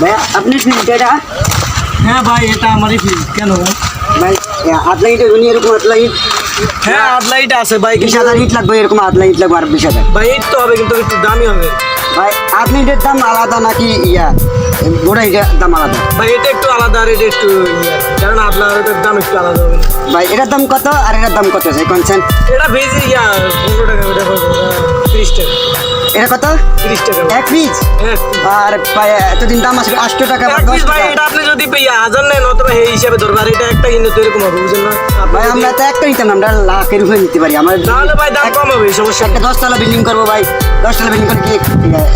ভাই আপনি ফিল্ড এটা হ্যাঁ ভাই এটা আমারই ফিল কেন ভাই আদলা ইট উনি এরকম আদলা ইট হ্যাঁ আদলা ইট আছে ভাই বিশ কিন্তু হাজার ইট লাগবে এরকম আদলা ইট লাগবে আর বিশ হাজার ভাই ইট তো হবে কিন্তু একটু দামি হবে ভাই আপনি ইটের দাম আলাদা নাকি ইয়া? গোড়া দাম আলাদা। ভাই এটা একটু আলাদা আর এটা একটু ইয়ে। কারণ আপনার এটার দাম একটু আলাদা হবে। ভাই এটার দাম কত আর এটার দাম কত সেই কনসেন্ট। এটা ভেজি ইয়া পনেরো টাকা তিরিশ টাকা। এটা কত? তিরিশ টাকা। এক পিস? হ্যাঁ। আর এতদিন দাম আসবে আটশো টাকা দশ ভাই টাকা। এটা আপনি যদি হাজার নেন অথবা এই হিসাবে ধরবেন আর এটা একটা কিনলে তো এরকম হবে বুঝলেন না? ভাই আমরা তো একটা নিতাম আমরা লাখের উপরে নিতে পারি। আমার তাহলে ভাই দাম কম হবে সমস্যা। একটা দশতলা বিল্ডিং করব ভাই। দশতলা বিল্ডিং করে কি?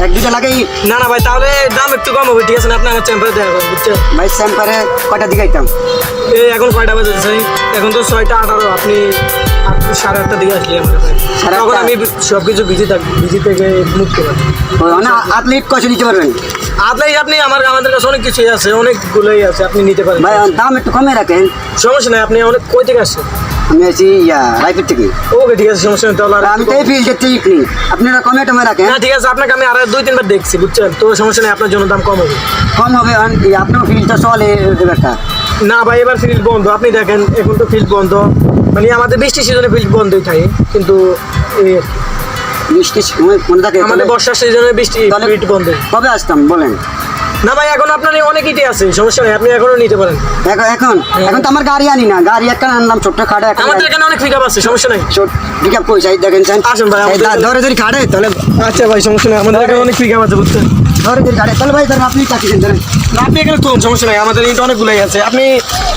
এক দুটা লাগাই। না না ভাই তাহলে দাম একটু কম হবে ঠিক আছে না? আপনি আমার চেম্বারে দেখা বুঝছেন? ভাই স্যাম্পারে কয়টা দিকে আইতাম? এই এখন কয়টা বাজে ভাই এখন তো ছয়টা আঠারো আপনি সাড়ে আটটা দিকে আসলে আমার তখন আমি সব কিছু বিজি থাকব বিজি থেকে মুক্ত পাবো না আটলিট কয়শো নিতে পারবেন? আপনি আপনি আমার আমাদের কাছে অনেক কিছুই আছে অনেকগুলোই আছে আপনি নিতে পারেন। ভাই দাম একটু কমে রাখেন। সমস্যা নাই আপনি অনেক কই থেকে আসছেন? আমি আছি ইয়া রায়পুর থেকে। ওকে ঠিক আছে সমস্যা নেই তাহলে আমি তো এই ফিল্ডের থেকে কিনি। আপনারা কমে টমে রাখেন। না ঠিক আছে আপনাকে আমি আর দুই তিনবার দেখছি বুঝছেন? তো সমস্যা নেই আপনার জন্য দাম কম হবে। কম হবে আপনার ফিল্ডটা চলে একটা। না ভাই এবার ফিল্ড বন্ধ আপনি দেখেন এখন তো ফিল্ড বন্ধ। মানে আমাদের বৃষ্টি সিজনে ফিল্ড বন্ধই থাকে কিন্তু এই আর কি। বৃষ্টি সময় মনে থাকে আমাদের বর্ষার সিজনে বৃষ্টি তাহলে বন্ধ। কবে আসতাম বলেন? না ভাই এখন আপনার অনেক ইটে আছে সমস্যা নেই আপনি এখনও নিতে পারেন। এখন এখন এখন তো আমার গাড়ি আনি না গাড়ি একটা আনলাম ছোট্ট খাটে আমাদের এখানে অনেক পিক আছে সমস্যা নাই। পিক আপ পয়সা দেখেন চান আসুন ভাই, ধরে ধরে খাটে তাহলে আচ্ছা ভাই সমস্যা নেই আমাদের এখানে অনেক পিক আছে বুঝছেন? ধরে ধরে খাটে তাহলে ভাই ধরেন আপনি চাকরি ধরেন। আপনি এখানে কোন সমস্যা নাই আমাদের ইট অনেকগুলোই আছে। আপনি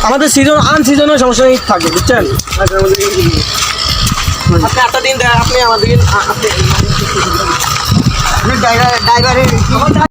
আমাদের সিজন আন সিজনে সমস্যা নেই থাকবে বুঝছেন? আচ্ছা, আমাদের আপনি একটা দিন আপনি আমাদের ড্রাইভারের